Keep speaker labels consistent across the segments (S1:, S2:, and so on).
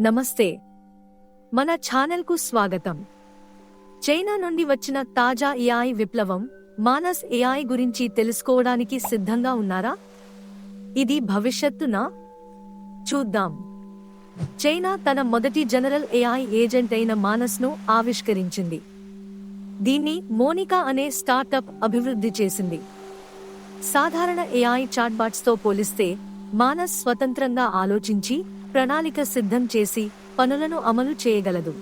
S1: నమస్తే. మన ఛానల్కు స్వాగతం. చైనా నుండి వచ్చిన తాజా ఏఐ విప్లవం మానస్ ఏఐ గురించి తెలుసుకోవడానికి సిద్ధంగా ఉన్నారా? ఇది భవిష్యత్తునా? చూద్దాం. చైనా తన మొదటి జనరల్ ఏఐ ఏజెంట్ అయిన మానస్ను ఆవిష్కరించింది. దీన్ని మోనికా అనే స్టార్టప్ అభివృద్ధి చేసింది. సాధారణ ఏఐ చాట్బాట్స్తో పోలిస్తే మానస్ స్వతంత్రంగా ఆలోచించి ప్రణాళిక సిద్ధం చేసి పనులను అమలు చేయగలదు.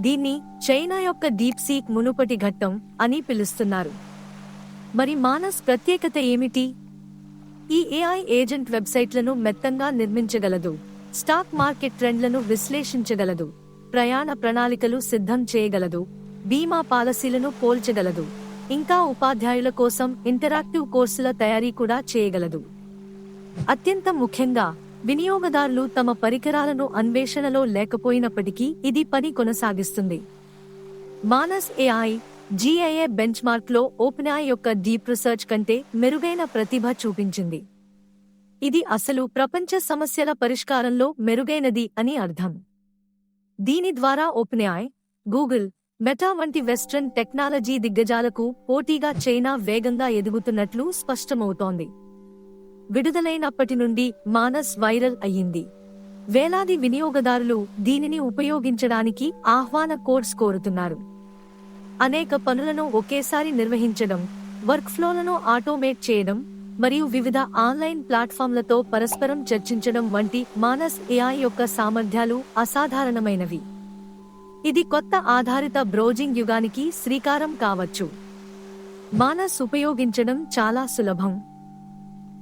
S1: దీన్ని చైనా యొక్క డీప్ సీక్ మునుపటి ఘట్టం అని పిలుస్తున్నారు. మరి మానస్ ప్రత్యేకత ఏమిటి? ఈ ఏఐ ఏజెంట్ వెబ్సైట్లను మెత్తంగా నిర్మించగలదు. స్టాక్ మార్కెట్ ట్రెండ్లను విశ్లేషించగలదు. ప్రయాణ ప్రణాళికలు సిద్ధం చేయగలదు. బీమా పాలసీలను పోల్చగలదు. ఇంకా ఉపాధ్యాయుల కోసం ఇంటరాక్టివ్ కోర్సుల తయారీ కూడా చేయగలదు. అత్యంత ముఖ్యంగా వినియోగదారులు తమ పరికరాలను అన్వేషణలో లేకపోయినప్పటికీ ఇది పని కొనసాగిస్తుంది. మానస్ ఏఐ జీఐఏ బెంచ్ మార్క్లో ఓపెన్ఐ యొక్క డీప్ రీసెర్చ్ కంటే మెరుగైన ప్రతిభ చూపించింది. ఇది అసలు ప్రపంచ సమస్యల పరిష్కారంలో మెరుగైనది అని అర్థం. దీని ద్వారా ఓపెన్ఐ గూగుల్ మెటా వంటి వెస్ట్రన్ టెక్నాలజీ దిగ్గజాలకు పోటీగా చైనా వేగంగా ఎదుగుతున్నట్లు స్పష్టమవుతోంది. విడుదలైనప్పటి నుండి మానస్ వైరల్ అయ్యింది. వేలాది వినియోగదారులు దీనిని ఉపయోగించడానికి ఆహ్వాన కోడ్స్ కోరుతున్నారు. అనేక పనులను ఒకేసారి నిర్వహించడం వర్క్ ఫ్లోలను ఆటోమేట్ చేయడం మరియు వివిధ ఆన్లైన్ ప్లాట్ఫామ్లతో పరస్పరం చర్చించడం వంటి మానస్ ఏఐ యొక్క సామర్థ్యాలు అసాధారణమైనవి. ఇది కొత్త ఆధారిత బ్రౌజింగ్ యుగానికి శ్రీకారం కావచ్చు. మానస్ ఉపయోగించడం చాలా సులభం.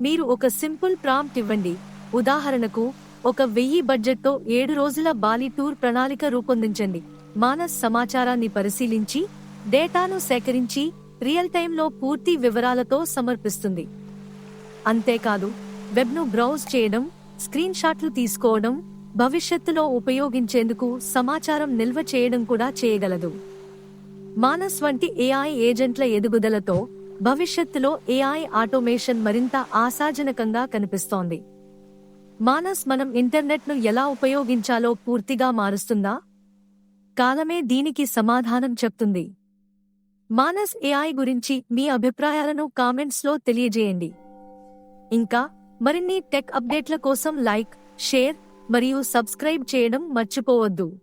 S1: మీరు ఒక సింపుల్ ప్రాంప్ట్ ఇవ్వండి. ఉదాహరణకు ఒక వెయ్యి బడ్జెట్తో ఏడు రోజుల బాలి టూర్ ప్రణాళిక రూపొందించండి. మానస్ సమాచారాన్ని పరిశీలించి డేటాను సేకరించి రియల్ టైంలో పూర్తి వివరాలతో సమర్పిస్తుంది. అంతేకాదు వెబ్ను బ్రౌజ్ చేయడం స్క్రీన్ షాట్లు తీసుకోవడం భవిష్యత్తులో ఉపయోగించేందుకు సమాచారం నిల్వ చేయడం కూడా చేయగలదు. మానస్ వంటి ఏఐ ఏజెంట్ల ఎదుగుదలతో భవిష్యత్తులో ఏఐ ఆటోమేషన్ మరింత ఆశాజనకంగా కనిపిస్తోంది. మానస్ మనం ఇంటర్నెట్ను ఎలా ఉపయోగించాలో పూర్తిగా మారుస్తుందా? కాలమే దీనికి సమాధానం చెప్తుంది. మానస్ ఏఐ గురించి మీ అభిప్రాయాలను కామెంట్స్లో తెలియజేయండి. ఇంకా మరిన్ని టెక్ అప్డేట్ల కోసం లైక్ షేర్ మరియు సబ్స్క్రైబ్ చేయడం మర్చిపోవద్దు.